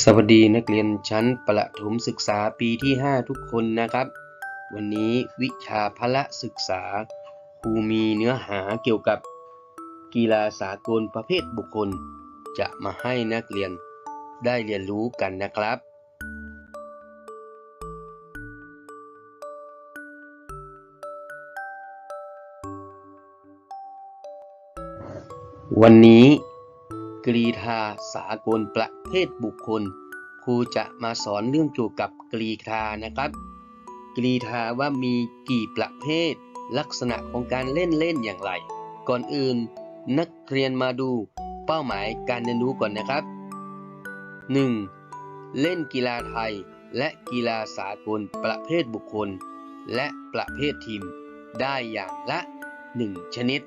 สวัสดีนักเรียนชั้นประถมศึกษาปีที่ 5 ทุกคนนะครับ วันนี้วิชาพละศึกษาครูมีเนื้อหาเกี่ยวกับกีฬาสากลประเภทบุคคล จะมาให้นักเรียนได้เรียนรู้กันนะครับ วันนี้ กรีธาสากลประเภทบุคคล ครูจะมาสอนเรื่องเกี่ยวกับกรีธานะครับ กรีธาว่ามีกี่ประเภท ลักษณะของการเล่นเล่นอย่างไร ก่อนอื่น นักเรียนมาดูเป้าหมายการเรียนรู้ก่อนนะครับ 1. เล่นกีฬาไทยและกีฬาสากลประเภทบุคคล และประเภททีม ได้อย่างละ 1 ชนิด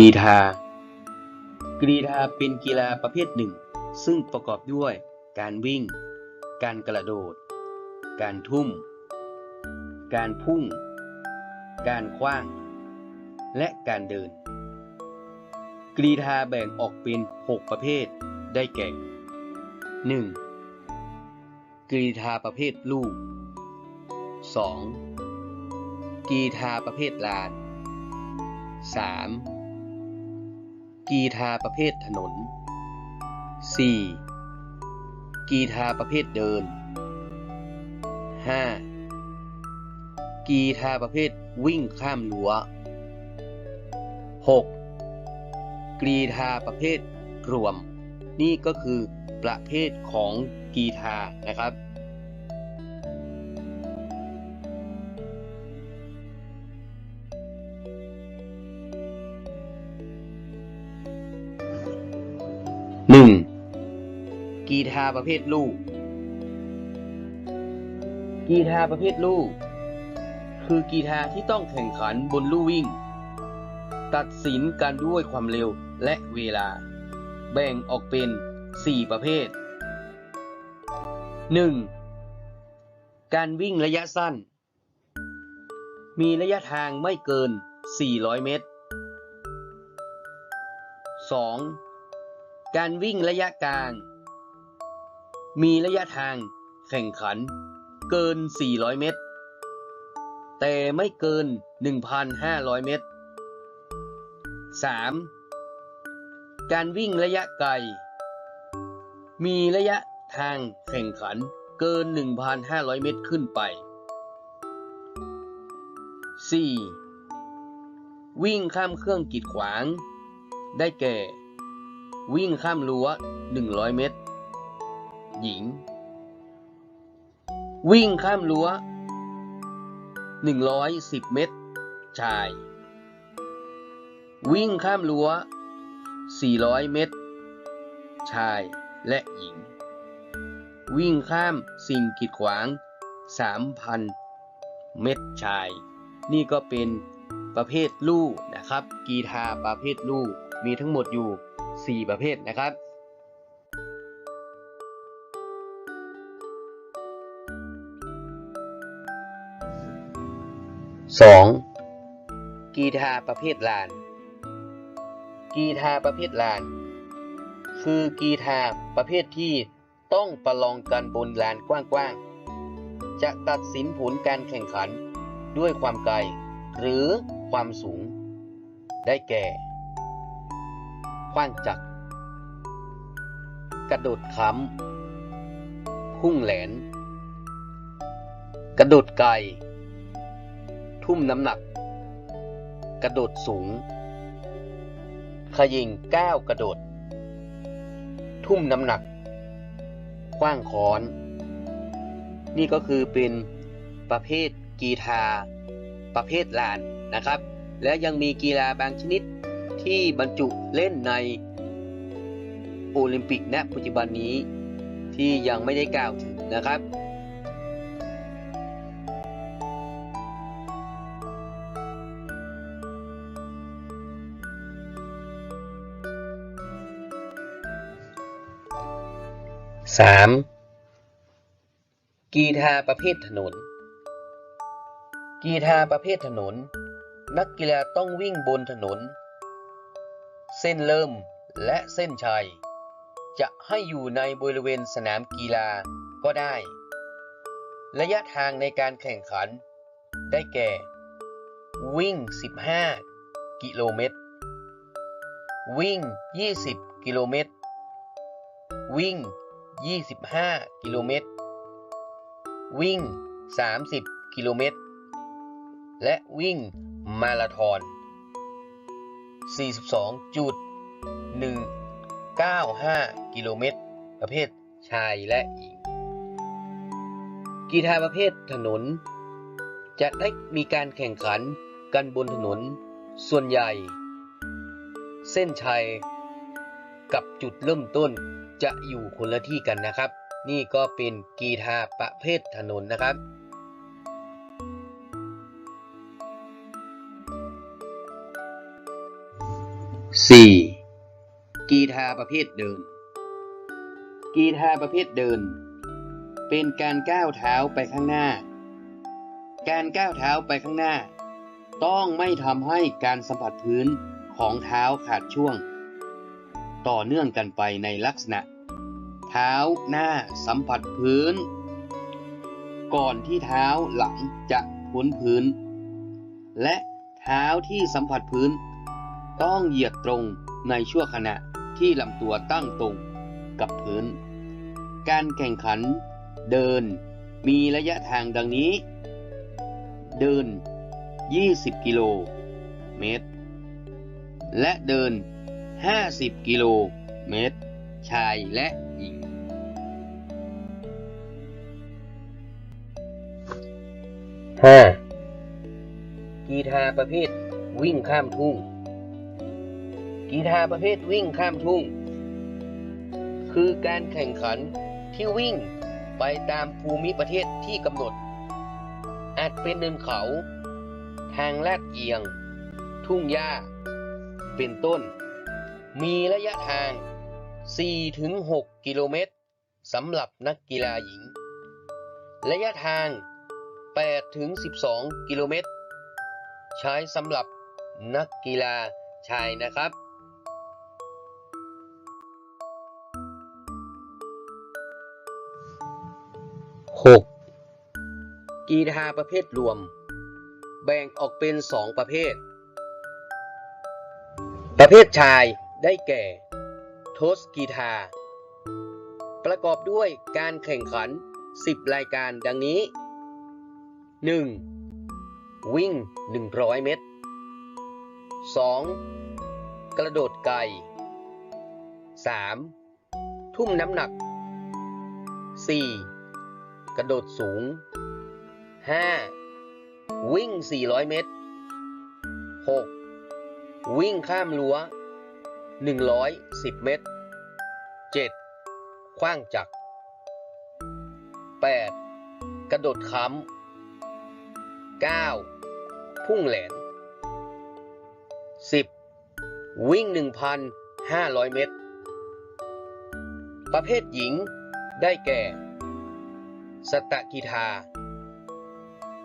รีธากรีธาเป็นกีฬาประเภทหนึ่ง ซึ่งประกอบด้วย การวิ่ง การกระโดด การทุ่ม การพุ่ง การคว้าง และการเดิน กรีธาแบ่งออกเป็น 6 ประเภทได้แก่ 1. กรีธาประเภทลูก 2. กรีธาประเภทลาน 3. กีฬาประเภทถนน 4. กีฬาประเภทเดิน 5. กีฬาประเภทวิ่งข้ามรั้ว 6. กีฬาประเภทรวม นี่ก็คือประเภทของกีฬานะครับ 1. กีฬาประเภทลูก กีฬาประเภทลูก คือกีฬาที่ต้องแข่งขันบนลู่วิ่ง ตัดสินกันด้วยความเร็วและเวลา แบ่งออกเป็น 4 ประเภท 1. การวิ่งระยะสั้น มีระยะทางไม่เกิน 400 เมตร 2. การวิ่งระยะกลาง มีระยะทางแข่งขัน เกิน 400 เมตร แต่ไม่เกิน 1,500 เมตร 3. การวิ่งระยะไกล มีระยะทางแข่งขันเกิน 1,500 เมตรขึ้นไป 4. วิ่งข้ามเครื่องกีดขวาง ได้แก่ วิ่งข้ามรั้ว 100 เมตร หญิง วิ่งข้ามรั้ว 110 เมตร ชาย วิ่งข้ามรั้ว 400 เมตร ชายและหญิง วิ่งข้ามสิ่งกีดขวาง 3,000 เมตรชาย นี่ก็เป็นประเภทลู่นะครับ กีฬาประเภทลู่มีทั้งหมดอยู่ 4 ประเภทนะครับ 2. กีฬาประเภทลาน กีฬาประเภทลาน คือกีฬาประเภทที่ต้องประลองกันบนลานกว้างๆ จะตัดสินผลการแข่งขันด้วยความไกล หรือความสูง ได้แก่ คว้างจักร กระโดดค้ำพุ่งแหลน กระโดดไกล ทุ่มน้ำหนัก กระโดดสูง ขยิงก้าวกระโดด ทุ่มน้ำหนัก คว้างค้อน นี่ก็คือเป็นประเภทกีฬาประเภทลานนะครับ และยังมีกีฬาบางชนิด ที่บรรจุเล่นในโอลิมปิกณปัจจุบันนี้ที่ยังไม่ได้กล่าวถึงนะครับสามกีฬาประเภทถนน กีฬาประเภทถนน นักกีฬาต้องวิ่งบนถนน เส้นเริ่มและเส้นชัย จะให้อยู่ในบริเวณสนามกีฬาก็ได้ ระยะทางในการแข่งขัน ได้แก่ วิ่ง 15 กิโลเมตร วิ่ง 20 กิโลเมตร วิ่ง 25 กิโลเมตร วิ่ง 30 กิโลเมตร และวิ่งมาราธอน 42.195 กิโลเมตร ประเภทชายและหญิง กีฬาประเภทถนน จะได้มีการแข่งขันกันบนถนน ส่วนใหญ่ เส้นชัยกับจุดเริ่มต้นจะอยู่คนละที่กันนะครับ นี่ก็เป็นกีฬาประเภทถนนนะครับ 4. กีฬาประเภทเดิน กีฬาประเภทเดิน เป็นการก้าวเท้าไปข้างหน้า การก้าวเท้าไปข้างหน้า ต้องไม่ทำให้การสัมผัสพื้นของเท้าขาดช่วง ต่อเนื่องกันไปในลักษณะ เท้าหน้าสัมผัสพื้น ก่อนที่เท้าหลังจะพ้นพื้น และเท้าที่สัมผัสพื้น ต้องเหยียดตรงในช่วงขณะที่ลำตัวตั้งตรงกับพื้น การแข่งขันเดินมีระยะทางดังนี้ เดิน 20 กิโลเมตร และเดิน 50 กิโลเมตร ชายและหญิง 5. กีฬาประเภทวิ่งข้ามทุ่ง กีฬาประเภทวิ่งข้ามทุ่ง คือการแข่งขันที่วิ่งไปตามภูมิประเทศที่กำหนด อาจเป็นเนินเขา ทางลาดเอียง ทุ่งหญ้า เป็นต้น มีระยะทาง 4-6 กิโลเมตรสำหรับนักกีฬาหญิง ระยะทาง 8-12 กิโลเมตร ใช้สำหรับนักกีฬาชายนะครับ 6. กีฬาประเภทรวม แบ่งออกเป็น2ประเภท ประเภทชายได้แก่ โทสกีฬาประกอบด้วยการแข่งขัน 10 รายการดังนี้ 1. วิ่ง 100 เมตร 2. กระโดดไกล 3. ทุ่มน้ำหนัก 4. กระโดดสูง 5. วิ่ง 400 เมตร 6. วิ่งข้ามรั้ว 110 เมตร 7. คว้างจักร 8. กระโดดค้ำ 9. พุ่งแหลน 10. วิ่ง 1,500 เมตร ประเภทหญิงได้แก่ สตะกีฬา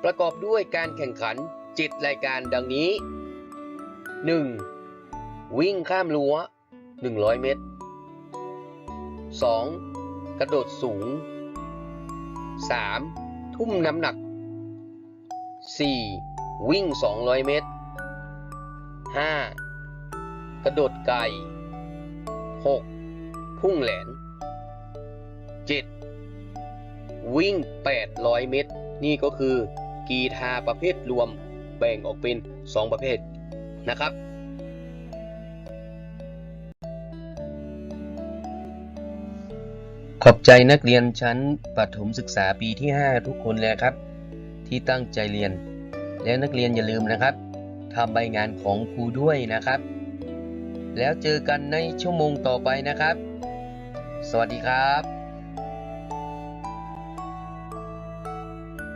ประกอบด้วยการแข่งขัน7รายการดังนี้ 1. วิ่งข้ามรั้ว 100 เมตร 2. กระโดดสูง 3. ทุ่มน้ำหนัก 4. วิ่ง 200 เมตร 5. กระโดดไกล 6. พุ่งแหลน 7. วิ่ง 800 เมตร นี่ก็คือกีฬาประเภทรวมแบ่งออกเป็น 2 ประเภทนะครับ ขอบใจนักเรียนชั้นประถมศึกษาปีที่ 5 ทุกคนเลยครับ ที่ตั้งใจเรียน และนักเรียนอย่าลืมนะครับทำใบงานของครูด้วยนะครับ แล้วเจอกันในชั่วโมงต่อไปนะครับ สวัสดีครับ